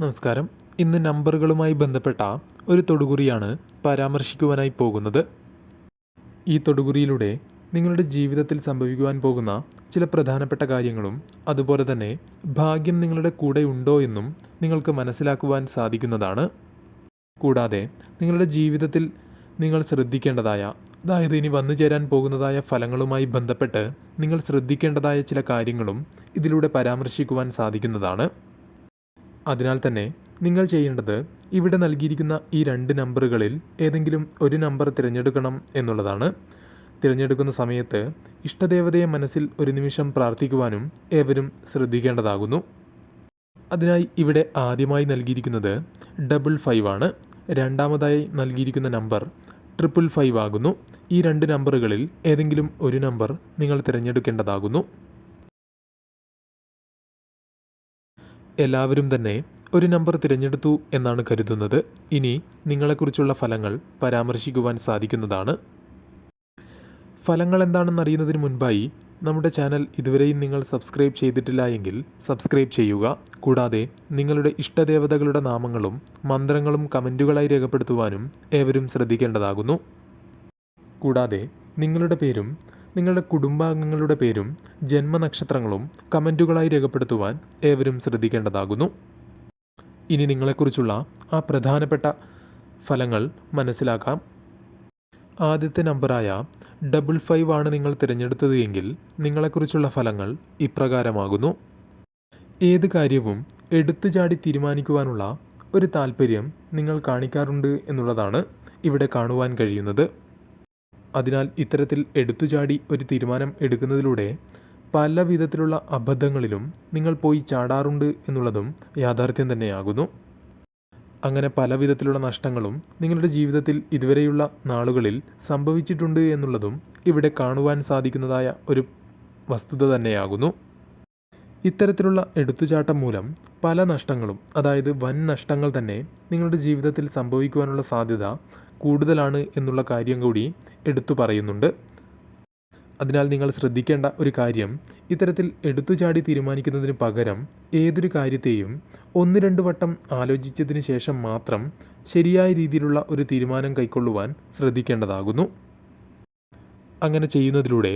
നമസ്കാരം. ഇന്ന് നമ്പറുകളുമായി ബന്ധപ്പെട്ട ഒരു തൊടുകുറിയാണ് പരാമർശിക്കുവാനായി പോകുന്നത്. ഈ തൊടുകുറിയിലൂടെ നിങ്ങളുടെ ജീവിതത്തിൽ സംഭവിക്കുവാൻ പോകുന്ന ചില പ്രധാനപ്പെട്ട കാര്യങ്ങളും അതുപോലെ തന്നെ ഭാഗ്യം നിങ്ങളുടെ കൂടെ ഉണ്ടോ എന്നും നിങ്ങൾക്ക് മനസ്സിലാക്കുവാൻ സാധിക്കുന്നതാണ്. കൂടാതെ നിങ്ങളുടെ ജീവിതത്തിൽ നിങ്ങൾ ശ്രദ്ധിക്കേണ്ടതായ അതായത് ഇനി വന്നു ചേരാൻ പോകുന്നതായ ഫലങ്ങളുമായി ബന്ധപ്പെട്ട് നിങ്ങൾ ശ്രദ്ധിക്കേണ്ടതായ ചില കാര്യങ്ങളും ഇതിലൂടെ പരാമർശിക്കുവാൻ സാധിക്കുന്നതാണ്. അതിനാൽ തന്നെ നിങ്ങൾ ചെയ്യേണ്ടത് ഇവിടെ നൽകിയിരിക്കുന്ന ഈ രണ്ട് നമ്പറുകളിൽ ഏതെങ്കിലും ഒരു നമ്പർ തിരഞ്ഞെടുക്കണം എന്നുള്ളതാണ്. തിരഞ്ഞെടുക്കുന്ന സമയത്ത് ഇഷ്ടദേവതയെ മനസ്സിൽ ഒരു നിമിഷം പ്രാർത്ഥിക്കുവാനും ഏവരും ശ്രദ്ധിക്കേണ്ടതാകുന്നു. അതിനായി ഇവിടെ ആദ്യമായി നൽകിയിരിക്കുന്നത് ഡബിൾ ഫൈവ് ആണ്. രണ്ടാമതായി നൽകിയിരിക്കുന്ന നമ്പർ ട്രിപ്പിൾ ഫൈവ് ആകുന്നു. ഈ രണ്ട് നമ്പറുകളിൽ ഏതെങ്കിലും ഒരു നമ്പർ നിങ്ങൾ തിരഞ്ഞെടുക്കേണ്ടതാകുന്നു. എല്ലാവരും തന്നെ ഒരു നമ്പർ തിരഞ്ഞെടുത്തു എന്നാണ് കരുതുന്നത്. ഇനി നിങ്ങളെക്കുറിച്ചുള്ള ഫലങ്ങൾ പരാമർശിക്കുവാൻ സാധിക്കുന്നതാണ്. ഫലങ്ങൾ എന്താണെന്ന് അറിയുന്നതിന് മുൻപായി നമ്മുടെ ചാനൽ ഇതുവരെയും നിങ്ങൾ സബ്സ്ക്രൈബ് ചെയ്തിട്ടില്ല എങ്കിൽ സബ്സ്ക്രൈബ് ചെയ്യുക. കൂടാതെ നിങ്ങളുടെ ഇഷ്ടദേവതകളുടെ നാമങ്ങളും മന്ത്രങ്ങളും കമന്റുകളായി രേഖപ്പെടുത്തുവാനും ഏവരും ശ്രദ്ധിക്കേണ്ടതാകുന്നു. കൂടാതെ നിങ്ങളുടെ പേരും നിങ്ങളുടെ കുടുംബാംഗങ്ങളുടെ പേരും ജന്മനക്ഷത്രങ്ങളും കമന്റുകളായി രേഖപ്പെടുത്തുവാൻ ഏവരും ശ്രദ്ധിക്കേണ്ടതാകുന്നു. ഇനി നിങ്ങളെക്കുറിച്ചുള്ള ആ പ്രധാനപ്പെട്ട ഫലങ്ങൾ മനസ്സിലാക്കാം. ആദ്യത്തെ നമ്പറായ ഡബിൾ ഫൈവ് ആണ് നിങ്ങൾ തിരഞ്ഞെടുത്തത് എങ്കിൽ നിങ്ങളെക്കുറിച്ചുള്ള ഫലങ്ങൾ ഇപ്രകാരമാകുന്നു. ഏത് കാര്യവും എടുത്തുചാടി തീരുമാനിക്കുവാനുള്ള ഒരു താല്പര്യം നിങ്ങൾ കാണിക്കാറുണ്ട് എന്നുള്ളതാണ് ഇവിടെ കാണുവാൻ കഴിയുന്നത്. അതിനാൽ ഇത്തരത്തിൽ എടുത്തുചാടി ഒരു തീരുമാനം എടുക്കുന്നതിലൂടെ പല വിധത്തിലുള്ള അബദ്ധങ്ങളിലും നിങ്ങൾ പോയി ചാടാറുണ്ട് എന്നുള്ളതും യാഥാർത്ഥ്യം തന്നെയാകുന്നു. അങ്ങനെ പല വിധത്തിലുള്ള നഷ്ടങ്ങളും നിങ്ങളുടെ ജീവിതത്തിൽ ഇതുവരെയുള്ള നാളുകളിൽ സംഭവിച്ചിട്ടുണ്ട് എന്നുള്ളതും ഇവിടെ കാണുവാൻ സാധിക്കുന്നതായ ഒരു വസ്തുത തന്നെയാകുന്നു. ഇത്തരത്തിലുള്ള എടുത്തുചാട്ടം മൂലം പല നഷ്ടങ്ങളും അതായത് വൻ നഷ്ടങ്ങൾ തന്നെ നിങ്ങളുടെ ജീവിതത്തിൽ സംഭവിക്കുവാനുള്ള സാധ്യത കൂടുതലാണ് എന്നുള്ള കാര്യം കൂടി എടുത്തു പറയുന്നുണ്ട്. അതിനാൽ നിങ്ങൾ ശ്രദ്ധിക്കേണ്ട ഒരു കാര്യം ഇത്തരത്തിൽ എടുത്തുചാടി തീരുമാനിക്കുന്നതിന് പകരം ഏതൊരു കാര്യത്തെയും ഒന്ന് രണ്ട് വട്ടം ആലോചിച്ചതിന് ശേഷം മാത്രം ശരിയായ രീതിയിലുള്ള ഒരു തീരുമാനം കൈക്കൊള്ളുവാൻ ശ്രദ്ധിക്കേണ്ടതാകുന്നു. അങ്ങനെ ചെയ്യുന്നതിലൂടെ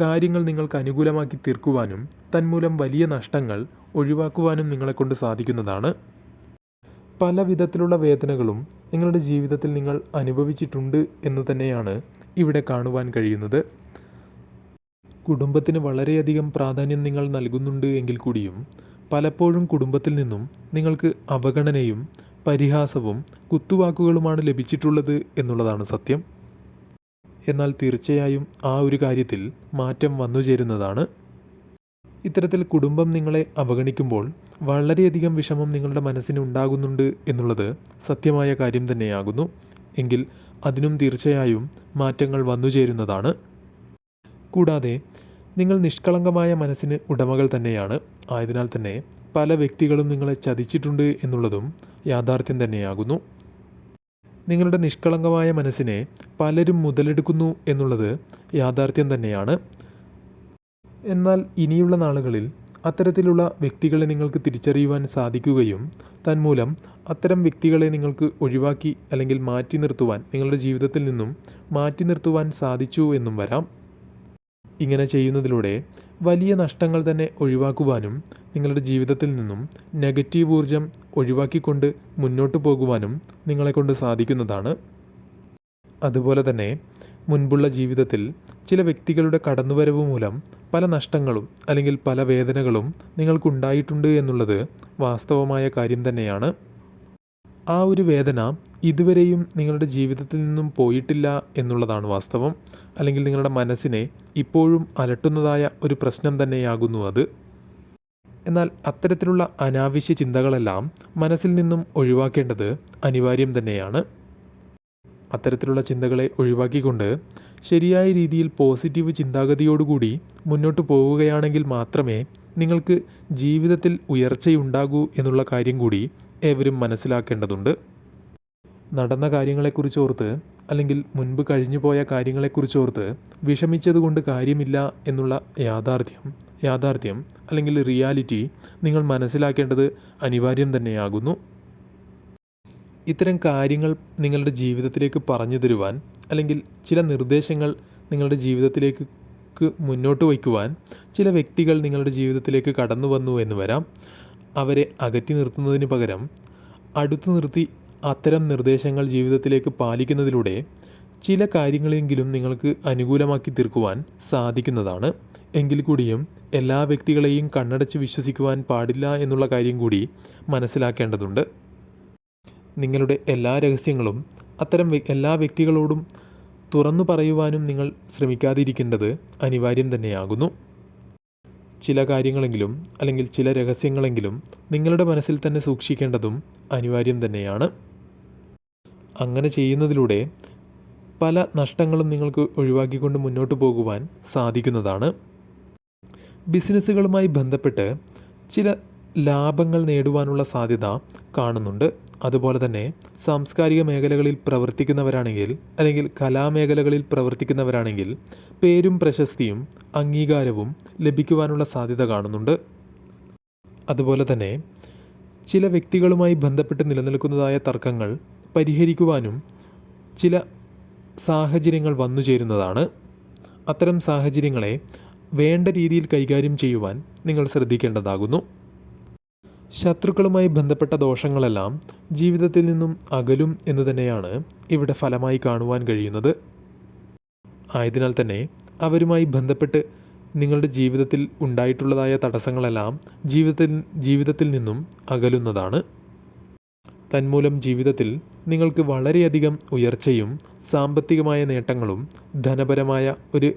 കാര്യങ്ങൾ നിങ്ങൾക്ക് അനുകൂലമാക്കി തീർക്കുവാനും തന്മൂലം വലിയ നഷ്ടങ്ങൾ ഒഴിവാക്കുവാനും നിങ്ങളെക്കൊണ്ട് സാധിക്കുന്നതാണ്. പല വിധത്തിലുള്ള വേദനകളും നിങ്ങളുടെ ജീവിതത്തിൽ നിങ്ങൾ അനുഭവിച്ചിട്ടുണ്ട് എന്ന് തന്നെയാണ് ഇവിടെ കാണുവാൻ കഴിയുന്നത്. കുടുംബത്തിന് വളരെയധികം പ്രാധാന്യം നിങ്ങൾ നൽകുന്നുണ്ട് എങ്കിൽ കൂടിയും പലപ്പോഴും കുടുംബത്തിൽ നിന്നും നിങ്ങൾക്ക് അവഗണനയും പരിഹാസവും കുത്തുവാക്കുകളുമാണ് ലഭിച്ചിട്ടുള്ളത് എന്നുള്ളതാണ് സത്യം. എന്നാൽ തീർച്ചയായും ആ ഒരു കാര്യത്തിൽ മാറ്റം വന്നു ചേരുന്നതാണ് ഇത്തരത്തിൽ കുടുംബം നിങ്ങളെ അവഗണിക്കുമ്പോൾ വളരെയധികം വിഷമം നിങ്ങളുടെ മനസ്സിന് ഉണ്ടാകുന്നുണ്ട് എന്നുള്ളത് സത്യമായ കാര്യം തന്നെയാകുന്നു. എങ്കിൽ അതിനും തീർച്ചയായും മാറ്റങ്ങൾ വന്നു ചേരുന്നതാണ്. കൂടാതെ നിങ്ങൾ നിഷ്കളങ്കമായ മനസ്സിന് ഉടമകൾ തന്നെയാണ്. ആയതിനാൽ തന്നെ പല വ്യക്തികളും നിങ്ങളെ ചതിച്ചിട്ടുണ്ട് എന്നുള്ളതും യാഥാർത്ഥ്യം തന്നെയാകുന്നു. നിങ്ങളുടെ നിഷ്കളങ്കമായ മനസ്സിനെ പലരും മുതലെടുക്കുന്നു എന്നുള്ളത് യാഥാർത്ഥ്യം തന്നെയാണ്. എന്നാൽ ഇനിയുള്ള നാളുകളിൽ അത്തരത്തിലുള്ള വ്യക്തികളെ നിങ്ങൾക്ക് തിരിച്ചറിയുവാൻ സാധിക്കുകയും തന്മൂലം അത്തരം വ്യക്തികളെ നിങ്ങൾക്ക് ഒഴിവാക്കി അല്ലെങ്കിൽ മാറ്റി നിർത്തുവാൻ നിങ്ങളുടെ ജീവിതത്തിൽ നിന്നും മാറ്റി നിർത്തുവാൻ സാധിച്ചു എന്നും വരാം. ഇങ്ങനെ ചെയ്യുന്നതിലൂടെ വലിയ നഷ്ടങ്ങൾ തന്നെ ഒഴിവാക്കുവാനും നിങ്ങളുടെ ജീവിതത്തിൽ നിന്നും നെഗറ്റീവ് ഊർജം ഒഴിവാക്കിക്കൊണ്ട് മുന്നോട്ട് പോകുവാനും നിങ്ങളെക്കൊണ്ട് സാധിക്കുന്നതാണ്. അതുപോലെ തന്നെ മുൻപുള്ള ജീവിതത്തിൽ ചില വ്യക്തികളുടെ കടന്നുവരവ് മൂലം പല നഷ്ടങ്ങളും അല്ലെങ്കിൽ പല വേദനകളും നിങ്ങൾക്കുണ്ടായിട്ടുണ്ട് എന്നുള്ളത് വാസ്തവമായ കാര്യം തന്നെയാണ്. ആ ഒരു വേദന ഇതുവരെയും നിങ്ങളുടെ ജീവിതത്തിൽ നിന്നും പോയിട്ടില്ല എന്നുള്ളതാണ് വാസ്തവം. അല്ലെങ്കിൽ നിങ്ങളുടെ മനസ്സിനെ ഇപ്പോഴും അലട്ടുന്നതായ ഒരു പ്രശ്നം തന്നെയാകുന്നു അത്. എന്നാൽ അത്തരത്തിലുള്ള അനാവശ്യ ചിന്തകളെല്ലാം മനസ്സിൽ നിന്നും ഒഴിവാക്കേണ്ടത് അനിവാര്യം തന്നെയാണ്. അത്തരത്തിലുള്ള ചിന്തകളെ ഒഴിവാക്കിക്കൊണ്ട് ശരിയായ രീതിയിൽ പോസിറ്റീവ് ചിന്താഗതിയോടുകൂടി മുന്നോട്ട് പോവുകയാണെങ്കിൽ മാത്രമേ നിങ്ങൾക്ക് ജീവിതത്തിൽ ഉയർച്ചയുണ്ടാകൂ എന്നുള്ള കാര്യം കൂടി ഏവരും മനസ്സിലാക്കേണ്ടതുണ്ട്. നടന്ന കാര്യങ്ങളെക്കുറിച്ച് ഓർത്ത് അല്ലെങ്കിൽ മുൻപ് കഴിഞ്ഞു പോയ കാര്യങ്ങളെക്കുറിച്ച് ഓർത്ത് വിഷമിച്ചതുകൊണ്ട് കാര്യമില്ല എന്നുള്ള യാഥാർത്ഥ്യം യാഥാർത്ഥ്യം അല്ലെങ്കിൽ റിയാലിറ്റി നിങ്ങൾ മനസ്സിലാക്കേണ്ടത് അനിവാര്യം തന്നെയാകുന്നു. ഇത്തരം കാര്യങ്ങൾ നിങ്ങളുടെ ജീവിതത്തിലേക്ക് പറഞ്ഞു തരുവാൻ അല്ലെങ്കിൽ ചില നിർദ്ദേശങ്ങൾ നിങ്ങളുടെ ജീവിതത്തിലേക്ക് മുന്നോട്ട് വയ്ക്കുവാൻ ചില വ്യക്തികൾ നിങ്ങളുടെ ജീവിതത്തിലേക്ക് കടന്നു വന്നു എന്ന് വരാം. അവരെ അകറ്റി നിർത്തുന്നതിന് പകരം അടുത്തു നിർത്തി അത്തരം നിർദ്ദേശങ്ങൾ ജീവിതത്തിലേക്ക് പാലിക്കുന്നതിലൂടെ ചില കാര്യങ്ങളെങ്കിലും നിങ്ങൾക്ക് അനുകൂലമാക്കി തീർക്കുവാൻ സാധിക്കുന്നതാണ്. എങ്കിൽ കൂടിയും എല്ലാ വ്യക്തികളെയും കണ്ണടച്ച് വിശ്വസിക്കുവാൻ പാടില്ല എന്നുള്ള കാര്യം കൂടി മനസ്സിലാക്കേണ്ടതുണ്ട്. നിങ്ങളുടെ എല്ലാ രഹസ്യങ്ങളും അത്തരം എല്ലാ വ്യക്തികളോടും തുറന്നു പറയുവാനും നിങ്ങൾ ശ്രമിക്കാതിരിക്കേണ്ടത് അനിവാര്യം തന്നെയാകുന്നു. ചില കാര്യങ്ങളെങ്കിലും അല്ലെങ്കിൽ ചില രഹസ്യങ്ങളെങ്കിലും നിങ്ങളുടെ മനസ്സിൽ തന്നെ സൂക്ഷിക്കേണ്ടതും അനിവാര്യം തന്നെയാണ്. അങ്ങനെ ചെയ്യുന്നതിലൂടെ പല നഷ്ടങ്ങളും നിങ്ങൾക്ക് ഒഴിവാക്കിക്കൊണ്ട് മുന്നോട്ട് പോകുവാൻ സാധിക്കുന്നതാണ്. ബിസിനസ്സുകളുമായി ബന്ധപ്പെട്ട് ചില ലാഭങ്ങൾ നേടുവാനുള്ള സാധ്യത കാണുന്നുണ്ട്. അതുപോലെ തന്നെ സാംസ്കാരിക മേഖലകളിൽ പ്രവർത്തിക്കുന്നവരാണെങ്കിൽ അല്ലെങ്കിൽ കലാമേഖലകളിൽ പ്രവർത്തിക്കുന്നവരാണെങ്കിൽ പേരും പ്രശസ്തിയും അംഗീകാരവും ലഭിക്കുവാനുള്ള സാധ്യത കാണുന്നുണ്ട്. അതുപോലെ തന്നെ ചില വ്യക്തികളുമായി ബന്ധപ്പെട്ട് നിലനിൽക്കുന്നതായ തർക്കങ്ങൾ പരിഹരിക്കുവാനും ചില സാഹചര്യങ്ങൾ വന്നു ചേരുന്നതാണ്. അത്തരം സാഹചര്യങ്ങളെ വേണ്ട രീതിയിൽ കൈകാര്യം ചെയ്യുവാൻ നിങ്ങൾ ശ്രദ്ധിക്കേണ്ടതാകുന്നു. ശത്രുക്കളുമായി ബന്ധപ്പെട്ട ദോഷങ്ങളെല്ലാം ജീവിതത്തിൽ നിന്നും അകലും എന്ന് തന്നെയാണ് ഇവിടെ ഫലമായി കാണുവാൻ കഴിയുന്നത്. ആയതിനാൽ തന്നെ അവരുമായി ബന്ധപ്പെട്ട് നിങ്ങളുടെ ജീവിതത്തിൽ ഉണ്ടായിട്ടുള്ളതായ തടസ്സങ്ങളെല്ലാം ജീവിതത്തിൽ ജീവിതത്തിൽ നിന്നും അകലുന്നതാണ്. തന്മൂലം ജീവിതത്തിൽ നിങ്ങൾക്ക് വളരെയധികം ഉയർച്ചയും സാമ്പത്തികമായ നേട്ടങ്ങളും ധനപരമായ ഒരു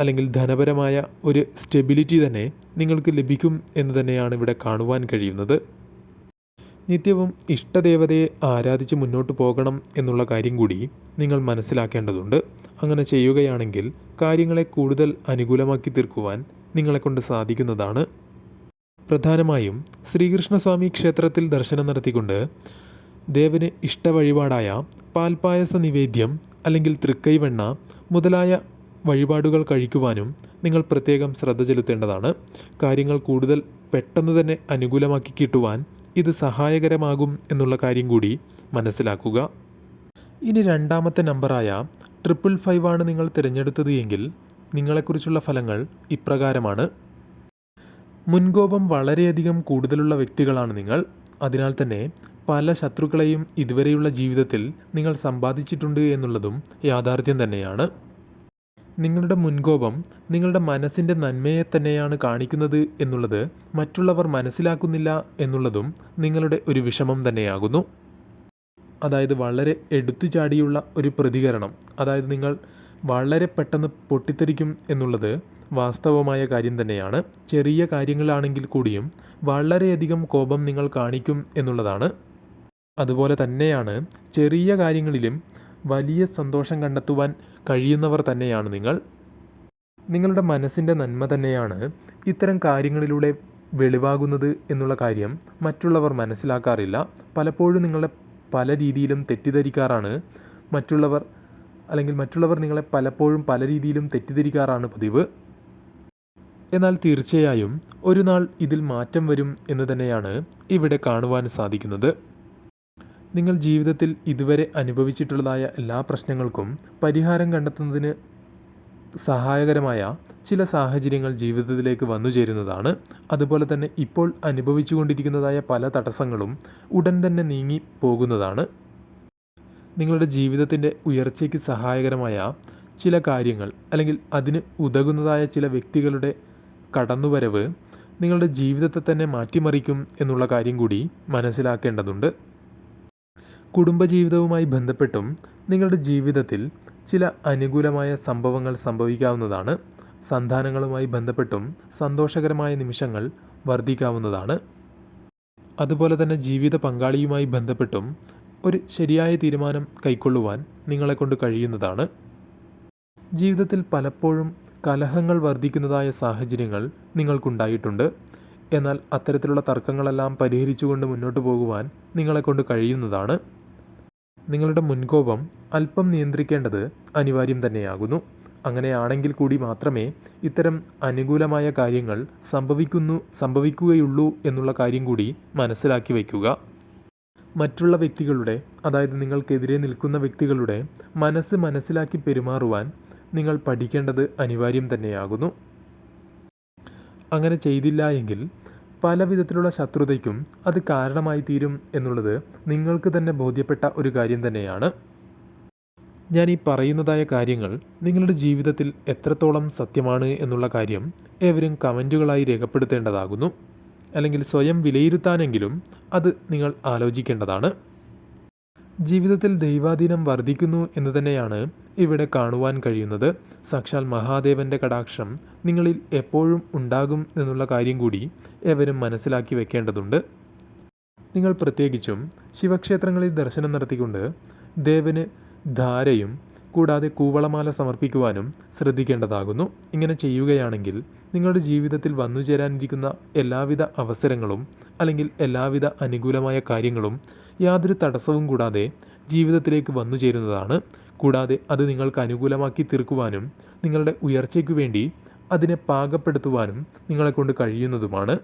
അല്ലെങ്കിൽ ധനപരമായ ഒരു സ്റ്റെബിലിറ്റി തന്നെ നിങ്ങൾക്ക് ലഭിക്കും എന്ന് തന്നെയാണ് ഇവിടെ കാണുവാൻ കഴിയുന്നത്. നിത്യവും ഇഷ്ടദേവതയെ ആരാധിച്ച് മുന്നോട്ട് പോകണം എന്നുള്ള കാര്യം കൂടി നിങ്ങൾ മനസ്സിലാക്കേണ്ടതുണ്ട്. അങ്ങനെ ചെയ്യുകയാണെങ്കിൽ കാര്യങ്ങളെ കൂടുതൽ അനുകൂലമാക്കി തീർക്കുവാൻ നിങ്ങളെക്കൊണ്ട് സാധിക്കുന്നതാണ്. പ്രധാനമായും ശ്രീകൃഷ്ണസ്വാമി ക്ഷേത്രത്തിൽ ദർശനം നടത്തിക്കൊണ്ട് ദേവന് ഇഷ്ടവഴിപാടായ പാൽപ്പായസ നിവേദ്യം അല്ലെങ്കിൽ തൃക്കൈവെണ്ണ മുതലായ വഴിപാടുകൾ കഴിക്കുവാനും നിങ്ങൾ പ്രത്യേകം ശ്രദ്ധ ചെലുത്തേണ്ടതാണ്. കാര്യങ്ങൾ കൂടുതൽ പെട്ടെന്ന് തന്നെ അനുകൂലമാക്കി കിട്ടുവാൻ ഇത് സഹായകരമാകും എന്നുള്ള കാര്യം കൂടി മനസ്സിലാക്കുക. ഇനി രണ്ടാമത്തെ നമ്പറായ ട്രിപ്പിൾ ഫൈവ് ആണ് നിങ്ങൾ തിരഞ്ഞെടുത്തത് എങ്കിൽ നിങ്ങളെക്കുറിച്ചുള്ള ഫലങ്ങൾ ഇപ്രകാരമാണ്. മുൻകോപം വളരെയധികം കൂടുതലുള്ള വ്യക്തികളാണ് നിങ്ങൾ. അതിനാൽ തന്നെ പല ശത്രുക്കളെയും ഇതുവരെയുള്ള ജീവിതത്തിൽ നിങ്ങൾ സമ്പാദിച്ചിട്ടുണ്ട് എന്നുള്ളതും യാഥാർത്ഥ്യം തന്നെയാണ്. നിങ്ങളുടെ മുൻകോപം നിങ്ങളുടെ മനസ്സിന്റെ നന്മയെ തന്നെയാണ് കാണിക്കുന്നത് എന്നുള്ളത് മറ്റുള്ളവർ മനസ്സിലാക്കുന്നില്ല എന്നുള്ളതും നിങ്ങളുടെ ഒരു വിഷമം തന്നെയാകുന്നു. അതായത് വളരെ എടുത്തുചാടിയുള്ള ഒരു പ്രതികരണം. അതായത് നിങ്ങൾ വളരെ പെട്ടെന്ന് പൊട്ടിത്തെറിക്കും എന്നുള്ളത് വാസ്തവമായ കാര്യം തന്നെയാണ്. ചെറിയ കാര്യങ്ങളാണെങ്കിൽ കൂടിയും വളരെയധികം കോപം നിങ്ങൾ കാണിക്കും എന്നുള്ളതാണ്. അതുപോലെ തന്നെയാണ് ചെറിയ കാര്യങ്ങളിലും വലിയ സന്തോഷം കണ്ടെത്തുവാൻ കഴിയുന്നവർ തന്നെയാണ് നിങ്ങൾ. നിങ്ങളുടെ മനസ്സിന്റെ നന്മ തന്നെയാണ് ഇത്തരം കാര്യങ്ങളിലൂടെ വെളിവാകുന്നത് എന്നുള്ള കാര്യം മറ്റുള്ളവർ മനസ്സിലാക്കാറില്ല. പലപ്പോഴും നിങ്ങളെ പല രീതിയിലും തെറ്റിദ്ധരിക്കാറാണ് മറ്റുള്ളവർ അല്ലെങ്കിൽ മറ്റുള്ളവർ നിങ്ങളെ പലപ്പോഴും പല രീതിയിലും തെറ്റിദ്ധരിക്കാറാണ് പതിവ്. എന്നാൽ തീർച്ചയായും ഒരു നാൾ ഇതിൽ മാറ്റം വരും എന്ന് തന്നെയാണ് ഇവിടെ കാണുവാൻ സാധിക്കുന്നത്. നിങ്ങൾ ജീവിതത്തിൽ ഇതുവരെ അനുഭവിച്ചിട്ടുള്ളതായ എല്ലാ പ്രശ്നങ്ങൾക്കും പരിഹാരം കണ്ടെത്തുന്നതിന് സഹായകരമായ ചില സാഹചര്യങ്ങൾ ജീവിതത്തിലേക്ക് വന്നു ചേരുന്നതാണ്. അതുപോലെ തന്നെ ഇപ്പോൾ അനുഭവിച്ചുകൊണ്ടിരിക്കുന്നതായ പല തടസ്സങ്ങളും ഉടൻ തന്നെ നീങ്ങി പോകുന്നതാണ്. നിങ്ങളുടെ ജീവിതത്തിന്റെ ഉയർച്ചയ്ക്ക് സഹായകരമായ ചില കാര്യങ്ങൾ അല്ലെങ്കിൽ അതിന് ഉതകുന്നതായ ചില വ്യക്തികളുടെ കടന്നുവരവ് നിങ്ങളുടെ ജീവിതത്തെ തന്നെ മാറ്റിമറിക്കും എന്നുള്ള കാര്യം കൂടി മനസ്സിലാക്കേണ്ടതുണ്ട്. കുടുംബജീവിതവുമായി ബന്ധപ്പെട്ടും നിങ്ങളുടെ ജീവിതത്തിൽ ചില അനുകൂലമായ സംഭവങ്ങൾ സംഭവിക്കാവുന്നതാണ്. സന്താനങ്ങളുമായി ബന്ധപ്പെട്ടും സന്തോഷകരമായ നിമിഷങ്ങൾ വർദ്ധിക്കാവുന്നതാണ്. അതുപോലെ തന്നെ ജീവിത പങ്കാളിയുമായി ബന്ധപ്പെട്ടും ഒരു ശരിയായ തീരുമാനം കൈക്കൊള്ളുവാൻ നിങ്ങളെക്കൊണ്ട് കഴിയുന്നതാണ്. ജീവിതത്തിൽ പലപ്പോഴും കലഹങ്ങൾ വർദ്ധിക്കുന്നതായ സാഹചര്യങ്ങൾ നിങ്ങൾക്കുണ്ടായിട്ടുണ്ട്. എന്നാൽ അത്തരത്തിലുള്ള തർക്കങ്ങളെല്ലാം പരിഹരിച്ചുകൊണ്ട് മുന്നോട്ട് പോകുവാൻ നിങ്ങളെക്കൊണ്ട് കഴിയുന്നതാണ്. നിങ്ങളുടെ മുൻകോപം അല്പം നിയന്ത്രിക്കേണ്ടത് അനിവാര്യം തന്നെയാകുന്നു. അങ്ങനെയാണെങ്കിൽ കൂടി മാത്രമേ ഇത്തരം അനുകൂലമായ കാര്യങ്ങൾ സംഭവിക്കുന്നു സംഭവിക്കുകയുള്ളൂ എന്നുള്ള കാര്യം കൂടി മനസ്സിലാക്കി വയ്ക്കുക. മറ്റുള്ള വ്യക്തികളുടെ അതായത് നിങ്ങൾക്കെതിരെ നിൽക്കുന്ന വ്യക്തികളുടെ മനസ്സ് മനസ്സിലാക്കി പെരുമാറുവാൻ നിങ്ങൾ പഠിക്കേണ്ടത് അനിവാര്യം തന്നെയാകുന്നു. അങ്ങനെ ചെയ്തില്ല എങ്കിൽ പല വിധത്തിലുള്ള ശത്രുതയ്ക്കും അത് കാരണമായി തീരും എന്നുള്ളത് നിങ്ങൾക്ക് തന്നെ ബോധ്യപ്പെട്ട ഒരു കാര്യം തന്നെയാണ്. ഞാൻ ഈ പറയുന്നതായ കാര്യങ്ങൾ നിങ്ങളുടെ ജീവിതത്തിൽ എത്രത്തോളം സത്യമാണ് എന്നുള്ള കാര്യം ഏവരും കമന്റുകളായി രേഖപ്പെടുത്തേണ്ടതാകുന്നു. അല്ലെങ്കിൽ സ്വയം വിലയിരുത്താനെങ്കിലും അത് നിങ്ങൾ ആലോചിക്കേണ്ടതാണ്. ജീവിതത്തിൽ ദൈവാധീനം വർദ്ധിക്കുന്നു എന്ന് തന്നെയാണ് ഇവിടെ കാണുവാൻ കഴിയുന്നത്. സാക്ഷാൽ മഹാദേവന്റെ കടാക്ഷം നിങ്ങളിൽ എപ്പോഴും ഉണ്ടാകും എന്നുള്ള കാര്യം കൂടി എവരും മനസ്സിലാക്കി വെക്കേണ്ടതുണ്ട്. നിങ്ങൾ പ്രത്യേകിച്ചും ശിവക്ഷേത്രങ്ങളിൽ ദർശനം നടത്തിക്കൊണ്ട് ദേവന് ധാരയും കൂടാതെ കൂവളമാല സമർപ്പിക്കുവാനും ശ്രദ്ധിക്കേണ്ടതാകുന്നു. ഇങ്ങനെ ചെയ്യുകയാണെങ്കിൽ നിങ്ങളുടെ ജീവിതത്തിൽ വന്നു ചേരാനിരിക്കുന്ന എല്ലാവിധ അവസരങ്ങളും അല്ലെങ്കിൽ എല്ലാവിധ അനുകൂലമായ കാര്യങ്ങളും യാതൊരു തടസ്സവും കൂടാതെ ജീവിതത്തിലേക്ക് വന്നു ചേരുന്നതാണ്. കൂടാതെ അത് നിങ്ങൾക്ക് അനുകൂലമാക്കി തീർക്കുവാനും നിങ്ങളുടെ ഉയർച്ചയ്ക്ക് വേണ്ടി അതിനെ പാകപ്പെടുത്തുവാനും നിങ്ങളെക്കൊണ്ട് കഴിയുന്നതുമാണ്.